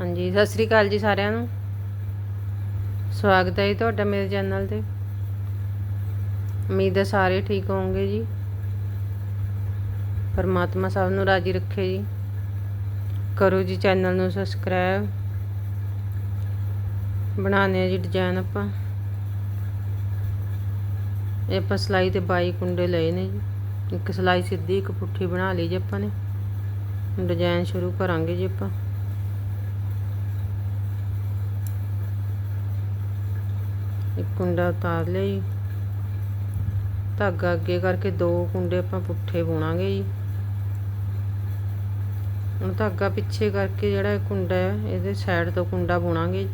ਹਾਂਜੀ, ਸਤਿ ਸ੍ਰੀ ਅਕਾਲ ਜੀ ਸਾਰਿਆਂ ਨੂੰ। ਸਵਾਗਤ ਹੈ ਜੀ ਤੁਹਾਡਾ ਮੇਰੇ ਚੈਨਲ ਤੇ। ਉਮੀਦ ਹੈ ਸਾਰੇ ਠੀਕ ਹੋਵੋਗੇ ਜੀ। ਪਰਮਾਤਮਾ ਸਭ ਨੂੰ ਰਾਜੀ ਰੱਖੇ ਜੀ। ਕਰੋ ਜੀ ਚੈਨਲ ਨੂੰ ਸਬਸਕ੍ਰਾਈਬ। ਬਣਾਉਂਦੇ ਆ ਜੀ ਡਿਜ਼ਾਈਨ ਆਪਾਂ। ਇਹ ਆਪਾਂ ਸਲਾਈ ਤੇ 22 ਕੁੰਡੇ ਲਏ ਨੇ ਜੀ। ਇੱਕ ਸਲਾਈ ਸਿੱਧੀ, ਇੱਕ ਪੁੱਠੀ ਬਣਾ ਲਈ ਜੀ ਆਪਾਂ ਨੇ। ਡਿਜ਼ਾਈਨ ਸ਼ੁਰੂ ਕਰਾਂਗੇ ਜੀ ਆਪਾਂ। ਇੱਕ ਕੁੰਡਾ ਉਤਾਰ ਲਿਆ ਜੀ ਧਾਗਾ ਅੱਗੇ ਕਰਕੇ ਦੋ ਕੁੰਡੇ ਆਪਾਂ ਪੁੱਠੇ ਬੁਣਾਂਗੇ ਜੀ। ਹੁਣ ਧਾਗਾ ਪਿੱਛੇ ਕਰਕੇ ਜਿਹੜਾ ਇਹ ਕੁੰਡਾ ਹੈ, ਇਹਦੇ ਸਾਈਡ ਤੋਂ ਕੁੰਡਾ ਬੁਣਾਂਗੇ।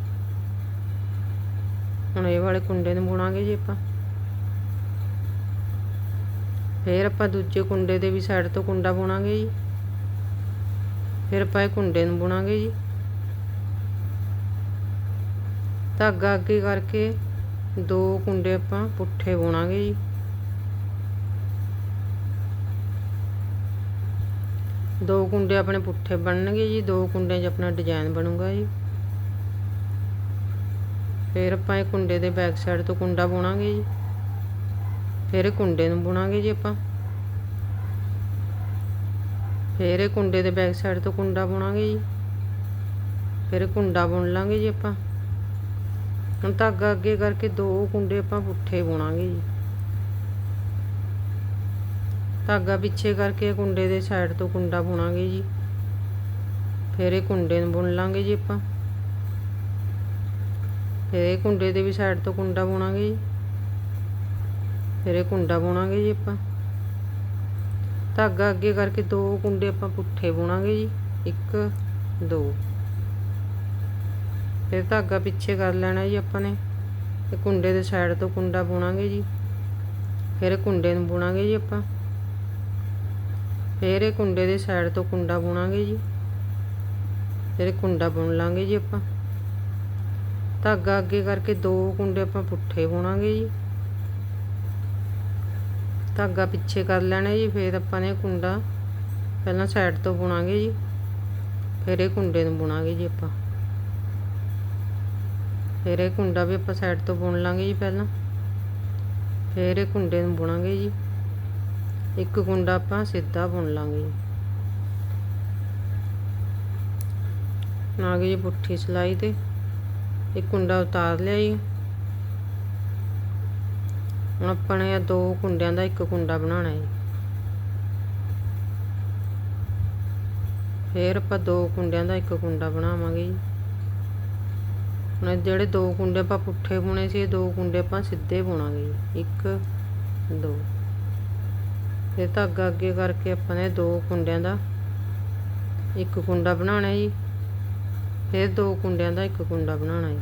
ਹੁਣ ਇਹ ਵਾਲੇ ਕੁੰਡੇ ਨੂੰ ਬੁਣਾਂਗੇ ਜੀ ਆਪਾਂ। ਫਿਰ ਆਪਾਂ ਦੂਜੇ ਕੁੰਡੇ ਦੇ ਵੀ ਸਾਈਡ ਤੋਂ ਕੁੰਡਾ ਬੁਣਾਂਗੇ ਜੀ। ਫਿਰ ਆਪਾਂ ਇਹ ਕੁੰਡੇ ਨੂੰ ਬੁਣਾਂਗੇ ਜੀ। ਧਾਗਾ ਅੱਗੇ ਕਰਕੇ ਦੋ ਕੁੰਡੇ ਆਪਾਂ ਪੁੱਠੇ ਬੁਣਾਂਗੇ ਜੀ। ਦੋ ਕੁੰਡੇ ਆਪਣੇ ਪੁੱਠੇ ਬਣਨਗੇ ਜੀ, ਦੋ ਕੁੰਡਿਆਂ 'ਚ ਆਪਣਾ ਡਿਜ਼ਾਈਨ ਬਣੂਗਾ ਜੀ। ਫਿਰ ਆਪਾਂ ਇਹ ਕੁੰਡੇ ਦੇ ਬੈਕ ਸਾਈਡ ਤੋਂ ਕੁੰਡਾ ਬੁਣਾਂਗੇ ਜੀ। ਫਿਰ ਇਹ ਕੁੰਡੇ ਨੂੰ ਬੁਣਾਂਗੇ ਜੀ ਆਪਾਂ। ਫਿਰ ਇਹ ਕੁੰਡੇ ਦੇ ਬੈਕ ਸਾਈਡ ਤੋਂ ਕੁੰਡਾ ਬੁਣਾਂਗੇ ਜੀ। ਫਿਰ ਕੁੰਡਾ ਬੁਣ ਲਾਂਗੇ ਜੀ ਆਪਾਂ। ਹੁਣ ਧਾਗਾ ਅੱਗੇ ਕਰਕੇ ਦੋ ਕੁੰਡੇ ਆਪਾਂ ਪੁੱਠੇ ਬੁਣਾਂਗੇ ਜੀ। ਧਾਗਾ ਪਿੱਛੇ ਕਰਕੇ ਕੁੰਡੇ ਦੇ ਸਾਈਡ ਤੋਂ ਕੁੰਡਾ ਬੁਣਾਂਗੇ ਜੀ। ਫਿਰ ਇਹ ਕੁੰਡੇ ਨੂੰ ਬੁਣ ਲਾਂਗੇ ਜੀ ਆਪਾਂ। ਫਿਰ ਇਹ ਕੁੰਡੇ ਦੇ ਵੀ ਸਾਈਡ ਤੋਂ ਕੁੰਡਾ ਬੁਣਾਂਗੇ ਜੀ। ਫਿਰ ਇਹ ਕੁੰਡਾ ਬੁਣਾਂਗੇ ਜੀ ਆਪਾਂ। ਧਾਗਾ ਅੱਗੇ ਕਰਕੇ ਦੋ ਕੁੰਡੇ ਆਪਾਂ ਪੁੱਠੇ ਬੁਣਾਂਗੇ ਜੀ। ਇੱਕ, ਦੋ। ਫਿਰ ਧਾਗਾ ਪਿੱਛੇ ਕਰ ਲੈਣਾ ਜੀ ਆਪਾਂ ਨੇ। ਤੇ ਕੁੰਡੇ ਦੇ ਸਾਈਡ ਤੋਂ ਕੁੰਡਾ ਬੁਣਾਂਗੇ ਜੀ। ਫਿਰ ਕੁੰਡੇ ਨੂੰ ਬੁਣਾਂਗੇ ਜੀ ਆਪਾਂ। ਫਿਰ ਇਹ ਕੁੰਡੇ ਦੇ ਸਾਈਡ ਤੋਂ ਕੁੰਡਾ ਬੁਣਾਂਗੇ ਜੀ। ਫਿਰ ਕੁੰਡਾ ਬੁਣ ਲਾਂਗੇ ਜੀ ਆਪਾਂ। ਧਾਗਾ ਅੱਗੇ ਕਰਕੇ ਦੋ ਕੁੰਡੇ ਆਪਾਂ ਪੁੱਠੇ ਬੁਣਾਂਗੇ ਜੀ। ਧਾਗਾ ਪਿੱਛੇ ਕਰ ਲੈਣਾ ਜੀ, ਫਿਰ ਆਪਾਂ ਨੇ ਕੁੰਡਾ ਪਹਿਲਾਂ ਸਾਈਡ ਤੋਂ ਬੁਣਾਂਗੇ ਜੀ। ਫਿਰ ਇਹ ਕੁੰਡੇ ਨੂੰ ਬੁਣਾਂਗੇ ਜੀ ਆਪਾਂ। ਫਿਰ ਇਹ ਕੁੰਡਾ ਵੀ ਆਪਾਂ ਸਾਈਡ ਤੋਂ ਬੁਣ ਲਾਂਗੇ ਜੀ ਪਹਿਲਾਂ। ਫਿਰ ਇਹ ਕੁੰਡੇ ਨੂੰ ਬੁਣਾਂਗੇ ਜੀ। ਇੱਕ ਕੁੰਡਾ ਆਪਾਂ ਸਿੱਧਾ ਬੁਣ ਲਾਂਗੇ ਜੀ। ਆ ਗਈ ਜੀ ਪੁੱਠੀ ਸਲਾਈ ਤੇ ਇੱਕ ਕੁੰਡਾ ਉਤਾਰ ਲਿਆ ਜੀ। ਹੁਣ ਆਪਾਂ ਨੇ ਦੋ ਕੁੰਡਿਆਂ ਦਾ ਇੱਕ ਕੁੰਡਾ ਬਣਾਉਣਾ ਹੈ ਫਿਰ ਆਪਾਂ ਦੋ ਕੁੰਡਿਆਂ ਦਾ ਇੱਕ ਕੁੰਡਾ ਬਣਾਵਾਂਗੇ ਜੀ। ਹੁਣ ਜਿਹੜੇ ਦੋ ਕੁੰਡੇ ਆਪਾਂ ਪੁੱਠੇ ਬੁਣੇ ਸੀ, ਇਹ ਦੋ ਕੁੰਡੇ ਆਪਾਂ ਸਿੱਧੇ ਬੁਣਾਂਗੇ ਜੀ। ਇੱਕ, ਦੋ। ਫਿਰ ਧਾਗਾ ਅੱਗੇ ਕਰਕੇ ਆਪਾਂ ਨੇ ਦੋ ਕੁੰਡਿਆਂ ਦਾ ਇੱਕ ਕੁੰਡਾ ਬਣਾਉਣਾ ਜੀ। ਫਿਰ ਦੋ ਕੁੰਡਿਆਂ ਦਾ ਇੱਕ ਕੁੰਡਾ ਬਣਾਉਣਾ ਜੀ।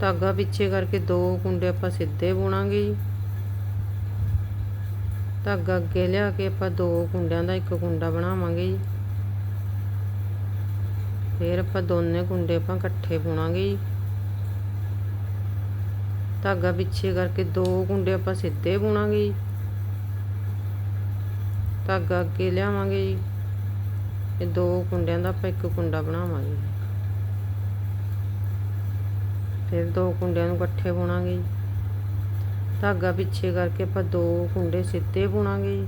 ਧਾਗਾ ਪਿੱਛੇ ਕਰਕੇ ਦੋ ਕੁੰਡੇ ਆਪਾਂ ਸਿੱਧੇ ਬੁਣਾਂਗੇ ਜੀ। ਧਾਗਾ ਅੱਗੇ ਲਿਆ ਕੇ ਆਪਾਂ ਦੋ ਕੁੰਡਿਆਂ ਦਾ ਇੱਕ ਕੁੰਡਾ ਬਣਾਵਾਂਗੇ ਜੀ। ਫਿਰ ਆਪਾਂ ਦੋਨੇ ਕੁੰਡੇ ਆਪਾਂ ਇਕੱਠੇ ਬੁਣਾਂਗੇ ਜੀ। ਧਾਗਾ ਪਿੱਛੇ ਕਰਕੇ ਦੋ ਕੁੰਡੇ ਆਪਾਂ ਸਿੱਧੇ ਬੁਣਾਂਗੇ ਜੀ। ਧਾਗਾ ਅੱਗੇ ਲਿਆਵਾਂਗੇ ਜੀ। ਇਹ ਦੋ ਕੁੰਡਿਆਂ ਦਾ ਆਪਾਂ ਇੱਕ ਕੁੰਡਾ ਬਣਾਵਾਂਗੇ ਫਿਰ ਦੋ ਕੁੰਡਿਆਂ ਨੂੰ ਇਕੱਠੇ ਬੁਣਾਂਗੇ ਜੀ। ਧਾਗਾ ਪਿੱਛੇ ਕਰਕੇ ਆਪਾਂ ਦੋ ਕੁੰਡੇ ਸਿੱਧੇ ਬੁਣਾਂਗੇ ਜੀ।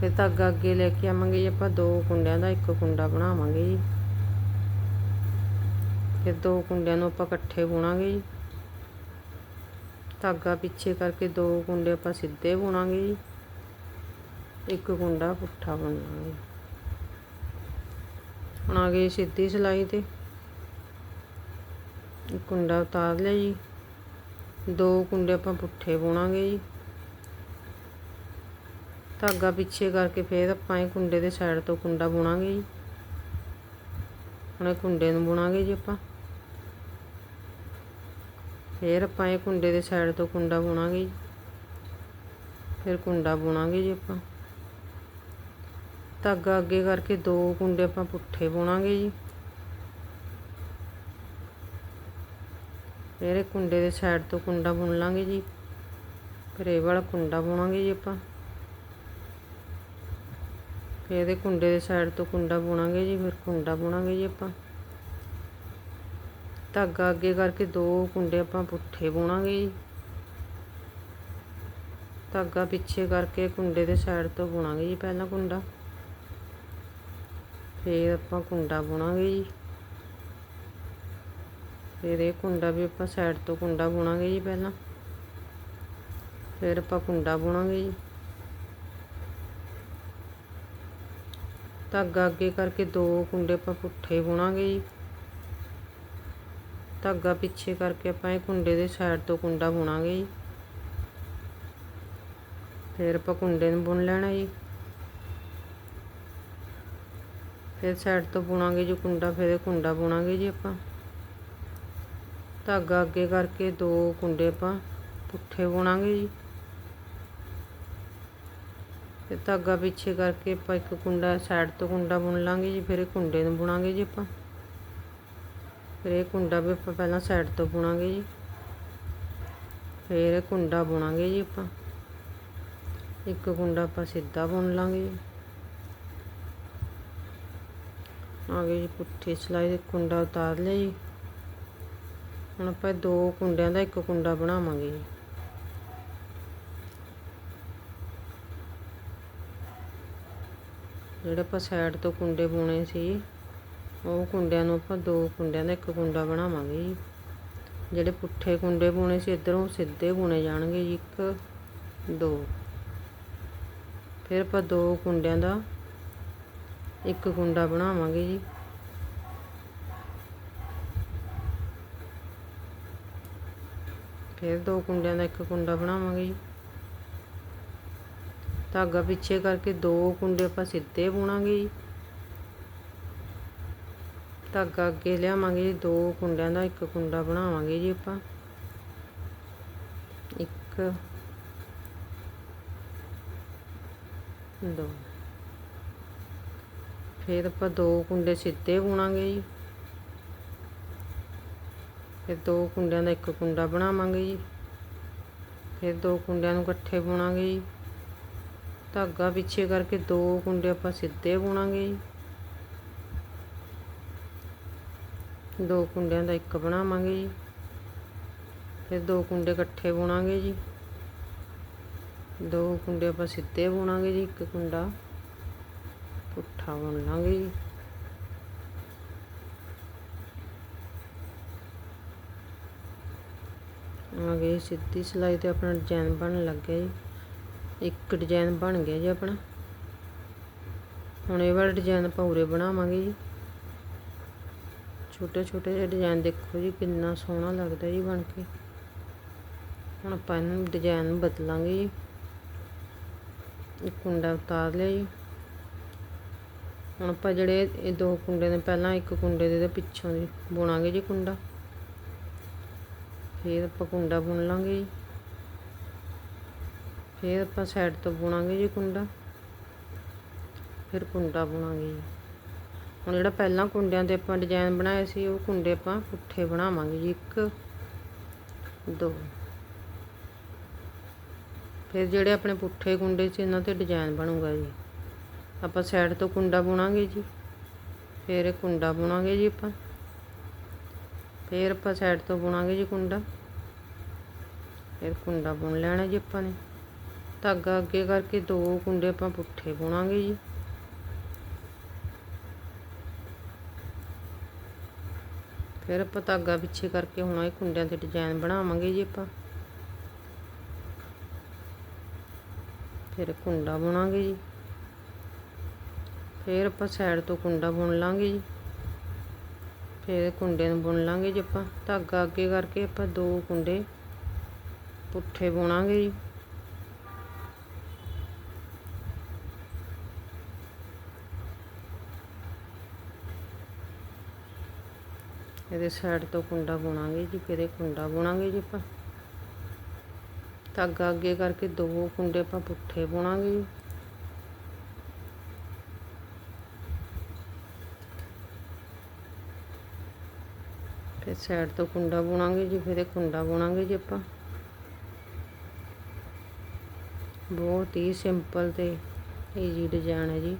ਫਿਰ ਧਾਗਾ ਅੱਗੇ ਲੈ ਕੇ ਆਵਾਂਗੇ ਜੀ, ਆਪਾਂ ਦੋ ਕੁੰਡਿਆਂ ਦਾ, ਇੱਕ ਕੁੰਡਾ ਬਣਾਵਾਂਗੇ ਜੀ। ਫਿਰ ਦੋ ਕੁੰਡਿਆਂ ਨੂੰ ਆਪਾਂ ਇਕੱਠੇ ਬੁਣਾਂਗੇ ਜੀ। ਧਾਗਾ ਪਿੱਛੇ ਕਰਕੇ ਦੋ ਕੁੰਡੇ ਆਪਾਂ ਸਿੱਧੇ ਬੁਣਾਂਗੇ ਜੀ। ਇੱਕ ਕੁੰਡਾ ਪੁੱਠਾ ਬੁਣਾਂਗੇ ਹੁਣ ਆ ਗਈ ਸਿੱਧੀ ਸਿਲਾਈ ਤੇ। ਇੱਕ ਕੁੰਡਾ ਉਤਾਰ ਲਿਆ ਜੀ। ਦੋ ਕੁੰਡੇ ਆਪਾਂ ਪੁੱਠੇ ਬੁਣਾਂਗੇ ਜੀ। ਧਾਗਾ ਪਿੱਛੇ ਕਰਕੇ ਫੇਰ ਆਪਾਂ ਇਹ ਕੁੰਡੇ ਦੇ ਸਾਈਡ ਤੋਂ ਕੁੰਡਾ ਬੁਣਾਂਗੇ ਜੀ। ਹੁਣ ਇਹ ਕੁੰਡੇ ਨੂੰ ਬੁਣਾਂਗੇ ਜੀ ਆਪਾਂ। ਫੇਰ ਆਪਾਂ ਇਹ ਕੁੰਡੇ ਦੇ ਸਾਈਡ ਤੋਂ ਕੁੰਡਾ ਬੁਣਾਂਗੇ ਜੀ। ਫਿਰ ਕੁੰਡਾ ਬੁਣਾਂਗੇ ਜੀ ਆਪਾਂ। ਧਾਗਾ ਅੱਗੇ ਕਰਕੇ ਦੋ ਕੁੰਡੇ ਆਪਾਂ ਪੁੱਠੇ ਬੁਣਾਂਗੇ ਜੀ। ਫਿਰ ਇਹ ਕੁੰਡੇ ਦੇ ਸਾਈਡ ਤੋਂ ਕੁੰਡਾ ਬੁਣ ਲਾਂਗੇ ਜੀ। ਫਿਰ ਇਹ ਵਾਲਾ ਕੁੰਡਾ ਬੁਣਾਂਗੇ ਜੀ ਆਪਾਂ। ਫਿਰ ਇਹਦੇ ਕੁੰਡੇ ਦੇ ਸਾਈਡ ਤੋਂ ਕੁੰਡਾ ਬੁਣਾਂਗੇ ਜੀ, ਫਿਰ ਕੁੰਡਾ ਬੁਣਾਂਗੇ ਜੀ ਆਪਾਂ। ਧਾਗਾ ਅੱਗੇ ਕਰਕੇ ਦੋ ਕੁੰਡੇ ਆਪਾਂ ਪੁੱਠੇ ਬੁਣਾਂਗੇ ਜੀ। ਧਾਗਾ ਪਿੱਛੇ ਕਰਕੇ ਕੁੰਡੇ ਦੇ ਸਾਈਡ ਤੋਂ ਬੁਣਾਂਗੇ ਜੀ ਪਹਿਲਾਂ ਕੁੰਡਾ। ਫਿਰ ਆਪਾਂ ਕੁੰਡਾ ਬੁਣਾਂਗੇ ਜੀ। ਫਿਰ ਇਹ ਕੁੰਡਾ ਵੀ ਆਪਾਂ ਸਾਈਡ ਤੋਂ ਕੁੰਡਾ ਬੁਣਾਂਗੇ ਜੀ ਪਹਿਲਾਂ। ਫਿਰ ਆਪਾਂ ਕੁੰਡਾ ਬੁਣਾਂਗੇ ਜੀ। ਧਾਗਾ ਅੱਗੇ ਕਰਕੇ ਦੋ ਕੁੰਡੇ ਆਪਾਂ ਪੁੱਠੇ ਬੁਣਾਂਗੇ ਜੀ। ਧਾਗਾ ਪਿੱਛੇ ਕਰਕੇ ਆਪਾਂ ਇਹ ਕੁੰਡੇ ਦੇ ਸਾਈਡ ਤੋਂ ਕੁੰਡਾ ਬੁਣਾਂਗੇ ਜੀ। ਫਿਰ ਆਪਾਂ ਕੁੰਡੇ ਨੂੰ ਬੁਣ ਲੈਣਾ ਜੀ। ਫਿਰ ਸਾਈਡ ਤੋਂ ਬੁਣਾਂਗੇ ਜੀ ਕੁੰਡਾ, ਫਿਰ ਕੁੰਡਾ ਬੁਣਾਂਗੇ ਜੀ ਆਪਾਂ। ਧਾਗਾ ਅੱਗੇ ਕਰਕੇ ਦੋ ਕੁੰਡੇ ਆਪਾਂ ਪੁੱਠੇ ਬੁਣਾਂਗੇ ਜੀ। ਤੇ ਧਾਗਾ ਪਿੱਛੇ ਕਰਕੇ ਆਪਾਂ ਇੱਕ ਕੁੰਡਾ ਸਾਈਡ ਤੋਂ ਕੁੰਡਾ ਬੁਣ ਲਾਂਗੇ ਜੀ, ਫਿਰ ਇਹ ਕੁੰਡੇ ਨੂੰ ਬੁਣਾਂਗੇ ਜੀ ਆਪਾਂ। ਫਿਰ ਇਹ ਕੁੰਡਾ ਵੀ ਆਪਾਂ ਪਹਿਲਾਂ ਸਾਈਡ ਤੋਂ ਬੁਣਾਂਗੇ ਜੀ। ਫਿਰ ਇਹ ਕੁੰਡਾ ਬੁਣਾਂਗੇ ਜੀ ਆਪਾਂ। ਇੱਕ ਕੁੰਡਾ ਆਪਾਂ ਸਿੱਧਾ ਬੁਣ ਲਾਂਗੇ ਜੀ। ਆ ਗਈ ਜੀ ਪੁੱਠੀ ਸਿਲਾਈ ਦੇ ਕੁੰਡਾ ਉਤਾਰ ਲਿਆ ਜੀ। ਹੁਣ ਆਪਾਂ ਦੋ ਕੁੰਡਿਆਂ ਦਾ ਇੱਕ ਕੁੰਡਾ ਬਣਾਵਾਂਗੇ ਜੀ। ਜਿਹੜੇ ਆਪਾਂ ਸਾਈਡ ਤੋਂ ਕੁੰਡੇ ਬੁਣੇ ਸੀ, ਉਹ ਕੁੰਡਿਆਂ ਨੂੰ ਆਪਾਂ ਦੋ ਕੁੰਡਿਆਂ ਦਾ ਇੱਕ ਕੁੰਡਾ ਬਣਾਵਾਂਗੇ ਜੀ। ਜਿਹੜੇ ਪੁੱਠੇ ਕੁੰਡੇ ਬੁਣੇ ਸੀ, ਇਧਰੋਂ ਸਿੱਧੇ ਬੁਣੇ ਜਾਣਗੇ ਜੀ, ਇੱਕ, ਦੋ। ਫਿਰ ਆਪਾਂ ਦੋ ਕੁੰਡਿਆਂ ਦਾ ਇੱਕ ਕੁੰਡਾ ਬਣਾਵਾਂਗੇ ਜੀ। ਫਿਰ ਦੋ ਕੁੰਡਿਆਂ ਦਾ ਇੱਕ ਕੁੰਡਾ ਬਣਾਵਾਂਗੇ ਜੀ। ਧਾਗਾ ਪਿੱਛੇ ਕਰਕੇ ਦੋ ਕੁੰਡੇ ਆਪਾਂ ਸਿੱਧੇ ਬੁਣਾਂਗੇ ਜੀ। ਧਾਗਾ ਅੱਗੇ ਲਿਆਵਾਂਗੇ ਜੀ, ਦੋ ਕੁੰਡਿਆਂ ਦਾ ਇੱਕ ਕੁੰਡਾ ਬਣਾਵਾਂਗੇ ਜੀ ਆਪਾਂ। ਇੱਕ, ਦੋ। ਫਿਰ ਆਪਾਂ ਦੋ ਕੁੰਡੇ ਸਿੱਧੇ ਬੁਣਾਂਗੇ ਜੀ। ਫਿਰ ਦੋ ਕੁੰਡਿਆਂ ਦਾ ਇੱਕ ਕੁੰਡਾ ਬਣਾਵਾਂਗੇ ਜੀ। ਫਿਰ ਦੋ ਕੁੰਡਿਆਂ ਨੂੰ ਇਕੱਠੇ ਬੁਣਾਂਗੇ ਜੀ। ਧਾਗਾ ਪਿੱਛੇ ਕਰਕੇ ਦੋ ਕੁੰਡੇ ਆਪਾਂ ਸਿੱਧੇ ਬੁਣਾਂਗੇ ਜੀ। ਦੋ ਕੁੰਡਿਆਂ ਦਾ ਇੱਕ ਬਣਾਵਾਂਗੇ ਜੀ। ਫਿਰ ਦੋ ਕੁੰਡੇ ਇਕੱਠੇ ਬੁਣਾਂਗੇ ਜੀ। ਦੋ ਕੁੰਡੇ ਆਪਾਂ ਸਿੱਧੇ ਬੁਣਾਂਗੇ ਜੀ, ਇੱਕ ਕੁੰਡਾ ਪੁੱਠਾ ਬੁਣ ਲਾਂਗੇ ਜੀ। ਆ ਗਈ ਸਿੱਧੀ ਸਿਲਾਈ ਤੇ ਆਪਣਾ ਡਿਜ਼ਾਈਨ ਬਣਨ ਲੱਗ ਗਿਆ ਜੀ। ਇੱਕ ਡਿਜ਼ਾਈਨ ਬਣ ਗਿਆ ਜੀ ਆਪਣਾ। ਹੁਣ ਇਹ ਵਾਲਾ ਡਿਜ਼ਾਈਨ ਆਪਾਂ ਉਰੇ ਬਣਾਵਾਂਗੇ ਜੀ। ਛੋਟੇ ਛੋਟੇ ਜਿਹੇ ਡਿਜ਼ਾਈਨ ਦੇਖੋ ਜੀ, ਕਿੰਨਾ ਸੋਹਣਾ ਲੱਗਦਾ ਜੀ ਬਣ ਕੇ। ਹੁਣ ਆਪਾਂ ਇਹਨੂੰ ਡਿਜ਼ਾਈਨ ਬਦਲਾਂਗੇ ਜੀ। ਇੱਕ ਕੁੰਡਾ ਉਤਾਰ ਲਿਆ ਜੀ। ਹੁਣ ਆਪਾਂ ਜਿਹੜੇ ਇਹ ਦੋ ਕੁੰਡੇ ਨੇ, ਪਹਿਲਾਂ ਇੱਕ ਕੁੰਡੇ ਦੇ ਪਿੱਛੋਂ ਦੀ ਬੁਣਾਂਗੇ ਜੀ ਕੁੰਡਾ। ਫਿਰ ਆਪਾਂ ਕੁੰਡਾ ਬੁਣ ਲਾਂਗੇ ਜੀ। ਫਿਰ ਆਪਾਂ ਸਾਈਡ ਤੋਂ ਬੁਣਾਂਗੇ ਜੀ ਕੁੰਡਾ। ਫਿਰ ਕੁੰਡਾ ਬੁਣਾਂਗੇ ਜੀ। ਹੁਣ ਜਿਹੜਾ ਪਹਿਲਾਂ ਕੁੰਡਿਆਂ ਤੇ ਆਪਾਂ ਡਿਜ਼ਾਈਨ ਬਣਾਏ ਸੀ, ਉਹ ਕੁੰਡੇ ਆਪਾਂ ਪੁੱਠੇ ਬਣਾਵਾਂਗੇ ਜੀ, ਇੱਕ, ਦੋ। ਫਿਰ ਜਿਹੜੇ ਆਪਣੇ ਪੁੱਠੇ ਕੁੰਡੇ ਸੀ, ਇਹਨਾਂ ਤੇ ਡਿਜ਼ਾਈਨ ਬਣੂਗਾ ਜੀ। ਆਪਾਂ ਸਾਈਡ ਤੋਂ ਕੁੰਡਾ ਬੁਣਾਂਗੇ ਜੀ। ਫਿਰ ਇਹ ਕੁੰਡਾ ਬੁਣਾਂਗੇ ਜੀ ਆਪਾਂ। ਫਿਰ ਆਪਾਂ ਸਾਈਡ ਤੋਂ ਬੁਣਾਂਗੇ ਜੀ ਕੁੰਡਾ। ਫਿਰ ਕੁੰਡਾ ਬੁਣ ਲੈਣਾ ਜੀ ਆਪਾਂ ਨੇ। ਧਾਗਾ ਅੱਗੇ ਕਰਕੇ ਦੋ ਕੁੰਡੇ ਆਪਾਂ ਪੁੱਠੇ ਬੁਣਾਂਗੇ ਜੀ। ਫਿਰ ਆਪਾਂ ਧਾਗਾ ਪਿੱਛੇ ਕਰਕੇ ਹੁਣ ਇਹ ਕੁੰਡਿਆਂ ਤੇ ਡਿਜ਼ਾਈਨ ਬਣਾਵਾਂਗੇ ਜੀ ਆਪਾਂ। ਫਿਰ ਕੁੰਡਾ ਬੁਣਾਂਗੇ ਜੀ। ਫਿਰ ਆਪਾਂ ਸਾਈਡ ਤੋਂ ਕੁੰਡਾ ਬੁਣ ਲਾਂਗੇ ਜੀ। ਫਿਰ ਕੁੰਡੇ ਨੂੰ ਬੁਣ ਲਾਂਗੇ ਜੀ ਆਪਾਂ। ਧਾਗਾ ਅੱਗੇ ਕਰਕੇ ਆਪਾਂ ਦੋ ਕੁੰਡੇ ਪੁੱਠੇ ਬੁਣਾਂਗੇ ਜੀ। ਇਹਦੇ ਸਾਈਡ ਤੋਂ ਕੁੰਡਾ ਬੁਣਾਂਗੇ ਜੀ, ਫਿਰ ਕੁੰਡਾ ਬੁਣਾਂਗੇ ਜੀ ਆਪਾਂ। ਧਾਗਾ ਅੱਗੇ ਕਰਕੇ ਦੋ ਕੁੰਡੇ ਆਪਾਂ ਪੁੱਠੇ ਬੁਣਾਂਗੇ ਜੀ। ਫਿਰ ਸਾਈਡ ਤੋਂ ਕੁੰਡਾ ਬੁਣਾਂਗੇ ਜੀ, ਫਿਰ ਇਹ ਕੁੰਡਾ ਬੁਣਾਂਗੇ ਜੀ ਆਪਾਂ। ਬਹੁਤ ਹੀ ਸਿੰਪਲ ਤੇ ਈਜੀ ਡਿਜ਼ਾਈਨ ਹੈ ਜੀ।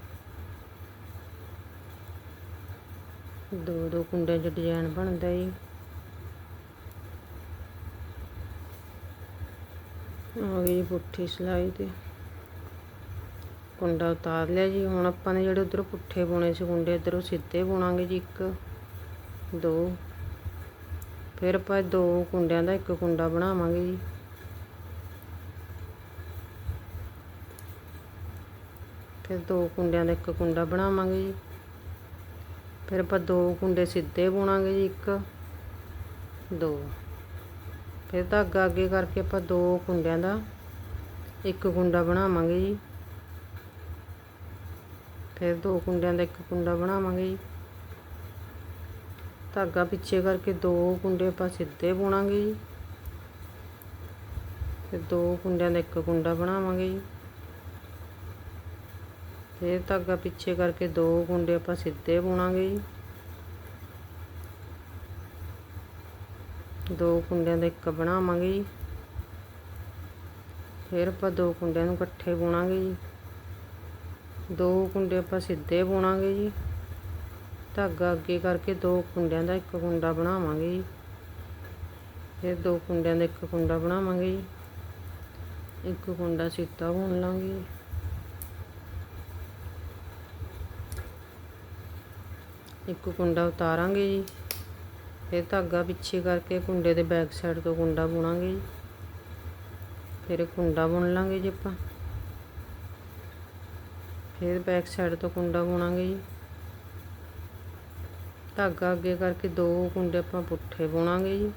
ਦੋ ਦੋ ਕੁੰਡਿਆਂ 'ਚ ਡਿਜ਼ਾਈਨ ਬਣਦਾ ਜੀ। ਆ ਗਈ ਜੀ ਪੁੱਠੀ ਸਿਲਾਈ ਤੇ। ਕੁੰਡਾ ਉਤਾਰ ਲਿਆ ਜੀ। ਹੁਣ ਆਪਾਂ ਨੇ ਜਿਹੜੇ ਉਧਰੋਂ ਪੁੱਠੇ ਬੁਣੇ ਸੀ ਕੁੰਡੇ, ਇਧਰੋਂ ਸਿੱਧੇ ਬੁਣਾਂਗੇ ਜੀ ਇੱਕ, ਦੋ। ਫਿਰ ਆਪਾਂ ਦੋ ਕੁੰਡਿਆਂ ਦਾ ਇੱਕ ਕੁੰਡਾ ਬਣਾਵਾਂਗੇ ਜੀ। ਫਿਰ ਦੋ ਕੁੰਡਿਆਂ ਦਾ ਇੱਕ ਕੁੰਡਾ ਬਣਾਵਾਂਗੇ ਜੀ। ਫਿਰ ਆਪਾਂ ਦੋ ਕੁੰਡੇ ਸਿੱਧੇ ਬੁਣਾਂਗੇ ਜੀ, ਇੱਕ, ਦੋ। ਫਿਰ ਧਾਗਾ ਅੱਗੇ ਕਰਕੇ ਆਪਾਂ ਦੋ ਕੁੰਡਿਆਂ ਦਾ ਇੱਕ ਕੁੰਡਾ ਬਣਾਵਾਂਗੇ ਜੀ। ਫਿਰ ਦੋ ਕੁੰਡਿਆਂ ਦਾ ਇੱਕ ਕੁੰਡਾ ਬਣਾਵਾਂਗੇ ਜੀ। ਧਾਗਾ ਪਿੱਛੇ ਕਰਕੇ ਦੋ ਕੁੰਡੇ ਆਪਾਂ ਸਿੱਧੇ ਬੁਣਾਂਗੇ ਜੀ। ਫਿਰ ਦੋ ਕੁੰਡਿਆਂ ਦਾ ਇੱਕ ਕੁੰਡਾ ਬਣਾਵਾਂਗੇ ਜੀ। ਫਿਰ ਧਾਗਾ ਪਿੱਛੇ ਕਰਕੇ ਦੋ ਕੁੰਡੇ ਆਪਾਂ ਸਿੱਧੇ ਬੁਣਾਂਗੇ ਜੀ। ਦੋ ਕੁੰਡਿਆਂ ਦਾ ਇੱਕ ਬਣਾਵਾਂਗੇ ਜੀ। ਫਿਰ ਆਪਾਂ ਦੋ ਕੁੰਡਿਆਂ ਨੂੰ ਇਕੱਠੇ ਬੁਣਾਂਗੇ ਜੀ। ਦੋ ਕੁੰਡੇ ਆਪਾਂ ਸਿੱਧੇ ਬੁਣਾਂਗੇ ਜੀ। ਧਾਗਾ ਅੱਗੇ ਕਰਕੇ ਦੋ ਕੁੰਡਿਆਂ ਦਾ ਇੱਕ ਕੁੰਡਾ ਬਣਾਵਾਂਗੇ ਜੀ। ਫਿਰ ਦੋ ਕੁੰਡਿਆਂ ਦਾ ਇੱਕ ਕੁੰਡਾ ਬਣਾਵਾਂਗੇ ਜੀ। ਇੱਕ ਕੁੰਡਾ ਸਿੱਧਾ ਬੁਣ ਲਾਂਗੇ ਇੱਕ ਕੁੰਡਾ ਉਤਾਰਾਂਗੇ ਜੀ। ਫਿਰ ਧਾਗਾ ਪਿੱਛੇ ਕਰਕੇ ਕੁੰਡੇ ਦੇ ਬੈਕ ਸਾਈਡ ਤੋਂ ਕੁੰਡਾ ਬੁਣਾਂਗੇ ਜੀ। ਫਿਰ ਕੁੰਡਾ ਬੁਣ ਲਾਂਗੇ ਜੀ ਆਪਾਂ। ਫਿਰ ਬੈਕ ਸਾਈਡ ਤੋਂ ਕੁੰਡਾ ਬੁਣਾਂਗੇ ਜੀ। ਧਾਗਾ ਅੱਗੇ ਕਰਕੇ ਦੋ ਕੁੰਡੇ ਆਪਾਂ ਪੁੱਠੇ ਬੁਣਾਂਗੇ ਜੀ।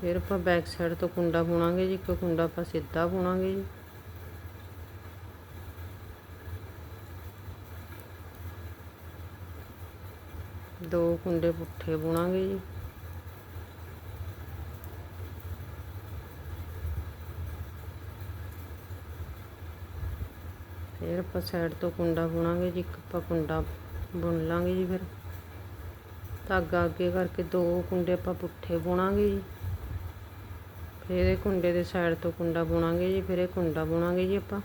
ਫਿਰ ਆਪਾਂ ਬੈਕ ਸਾਈਡ ਤੋਂ ਕੁੰਡਾ ਬੁਣਾਂਗੇ ਜੀ। ਇੱਕ ਕੁੰਡਾ ਆਪਾਂ ਸਿੱਧਾ ਬੁਣਾਂਗੇ ਜੀ। ਦੋ ਕੁੰਡੇ ਪੁੱਠੇ ਬੁਣਾਂਗੇ ਜੀ। ਫਿਰ ਆਪਾਂ ਸਾਈਡ ਤੋਂ ਕੁੰਡਾ ਬੁਣਾਂਗੇ ਜੀ, ਇੱਕ ਆਪਾਂ ਕੁੰਡਾ ਬੁਣ ਲਾਂਗੇ ਜੀ ਫਿਰ। ਧਾਗਾ ਅੱਗੇ ਕਰਕੇ ਦੋ ਕੁੰਡੇ ਆਪਾਂ ਪੁੱਠੇ ਬੁਣਾਂਗੇ ਜੀ। ਫਿਰ ਇਹ ਕੁੰਡੇ ਦੇ ਸਾਈਡ ਤੋਂ ਕੁੰਡਾ ਬੁਣਾਂਗੇ ਜੀ, ਫਿਰ ਇਹ ਕੁੰਡਾ ਬੁਣਾਂਗੇ ਜੀ ਆਪਾਂ।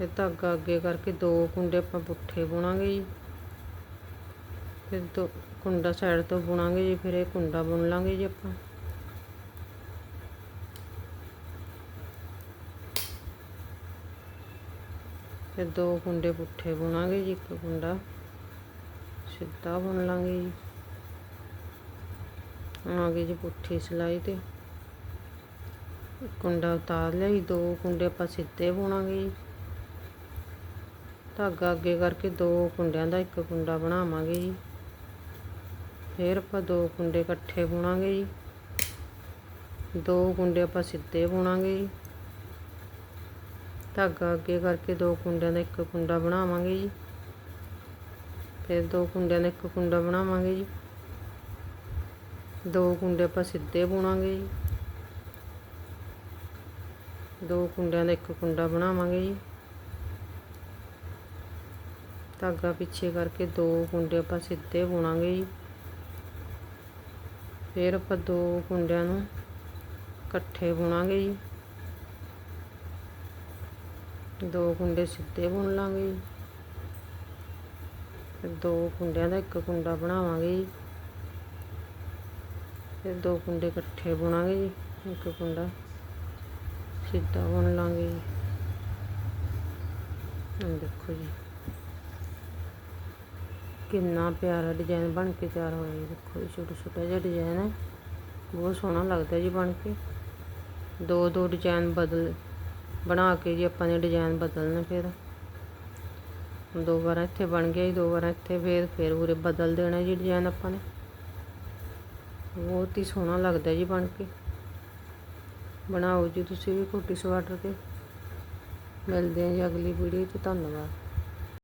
ਫਿਰ ਧਾਗਾ ਅੱਗੇ ਕਰਕੇ ਦੋ ਕੁੰਡੇ ਆਪਾਂ ਪੁੱਠੇ ਬੁਣਾਂਗੇ ਜੀ। ਫਿਰ ਦੋ ਕੁੰਡਾ ਸਾਈਡ ਤੋਂ ਬੁਣਾਂਗੇ ਜੀ, ਫਿਰ ਇਹ ਕੁੰਡਾ ਬੁਣ ਲਾਂਗੇ ਜੀ ਆਪਾਂ। ਫਿਰ ਦੋ ਕੁੰਡੇ ਪੁੱਠੇ ਬੁਣਾਂਗੇ ਜੀ, ਇੱਕ ਕੁੰਡਾ ਸਿੱਧਾ ਬੁਣ ਲਾਂਗੇ ਜੀ। ਆ ਗਈ ਜੀ ਪੁੱਠੀ ਸਿਲਾਈ ਤੇ। ਕੁੰਡਾ ਉਤਾਰ ਲਿਆ ਜੀ, ਦੋ ਕੁੰਡੇ ਆਪਾਂ ਸਿੱਧੇ ਬੁਣਾਂਗੇ ਜੀ। ਧਾਗਾ ਅੱਗੇ ਕਰਕੇ ਦੋ ਕੁੰਡਿਆਂ ਦਾ ਇੱਕ ਕੁੰਡਾ ਬਣਾਵਾਂਗੇ ਜੀ। ਫਿਰ ਆਪਾਂ ਦੋ ਕੁੰਡੇ ਇਕੱਠੇ ਬੁਣਾਂਗੇ ਜੀ। ਦੋ ਕੁੰਡੇ ਆਪਾਂ ਸਿੱਧੇ ਬੁਣਾਂਗੇ ਜੀ। ਧਾਗਾ ਅੱਗੇ ਕਰਕੇ ਦੋ ਕੁੰਡਿਆਂ ਦਾ ਇੱਕ ਕੁੰਡਾ ਬਣਾਵਾਂਗੇ ਜੀ। ਫਿਰ ਦੋ ਕੁੰਡਿਆਂ ਦਾ ਇੱਕ ਕੁੰਡਾ ਬਣਾਵਾਂਗੇ ਜੀ। ਦੋ ਕੁੰਡੇ ਆਪਾਂ ਸਿੱਧੇ ਬੁਣਾਂਗੇ ਜੀ। ਦੋ ਕੁੰਡਿਆਂ ਦਾ ਇੱਕ ਕੁੰਡਾ ਬਣਾਵਾਂਗੇ ਜੀ। ਧਾਗਾ ਪਿੱਛੇ ਕਰਕੇ ਦੋ ਕੁੰਡੇ ਆਪਾਂ ਸਿੱਧੇ ਬੁਣਾਂਗੇ ਜੀ। ਫਿਰ ਆਪਾਂ ਦੋ ਕੁੰਡਿਆਂ ਨੂੰ ਇਕੱਠੇ ਬੁਣਾਂਗੇ ਜੀ। ਦੋ ਕੁੰਡੇ ਸਿੱਧੇ ਬੁਣ ਲਾਂਗੇ ਜੀ। ਫਿਰ ਦੋ ਕੁੰਡਿਆਂ ਦਾ ਇੱਕ ਕੁੰਡਾ ਬਣਾਵਾਂਗੇ ਜੀ। ਫਿਰ ਦੋ ਕੁੰਡੇ ਇਕੱਠੇ ਬੁਣਾਂਗੇ ਜੀ। ਇੱਕ ਕੁੰਡਾ ਸਿੱਧਾ ਬੁਣ ਲਾਂਗੇ ਜੀ। ਦੇਖੋ ਜੀ। ਕਿੰਨਾ ਪਿਆਰਾ ਡਿਜ਼ਾਈਨ ਬਣ ਕੇ ਤਿਆਰ ਹੋਇਆ ਜੀ। ਦੇਖੋ ਜੀ, ਛੋਟਾ ਛੋਟਾ ਜਿਹਾ ਡਿਜ਼ਾਈਨ ਹੈ। ਬਹੁਤ ਸੋਹਣਾ ਲੱਗਦਾ ਜੀ ਬਣ ਕੇ। ਦੋ ਦੋ ਡਿਜ਼ਾਈਨ ਬਦਲ, ਬਣਾ ਕੇ ਜੀ ਆਪਾਂ ਨੇ ਡਿਜ਼ਾਈਨ ਬਦਲਨੇ ਫਿਰ। ਦੋ ਵਾਰ ਇੱਥੇ ਬਣ ਗਿਆ ਜੀ, ਦੋ ਵਾਰ ਇੱਥੇ ਫਿਰ ਫਿਰ ਉਰੇ ਬਦਲ ਦੇਣਾ ਜੀ ਡਿਜ਼ਾਈਨ ਆਪਾਂ ਨੇ। ਬਹੁਤ ਹੀ ਸੋਹਣਾ ਲੱਗਦਾ ਜੀ ਬਣ ਕੇ। ਬਣਾਓ ਜੀ ਤੁਸੀਂ ਵੀ ਕੋਟੀ ਸਵਾਟਰ ਤੇ। ਮਿਲਦੇ ਹਾਂ ਜੀ ਅਗਲੀ ਵੀਡੀਓ 'ਚ। ਧੰਨਵਾਦ।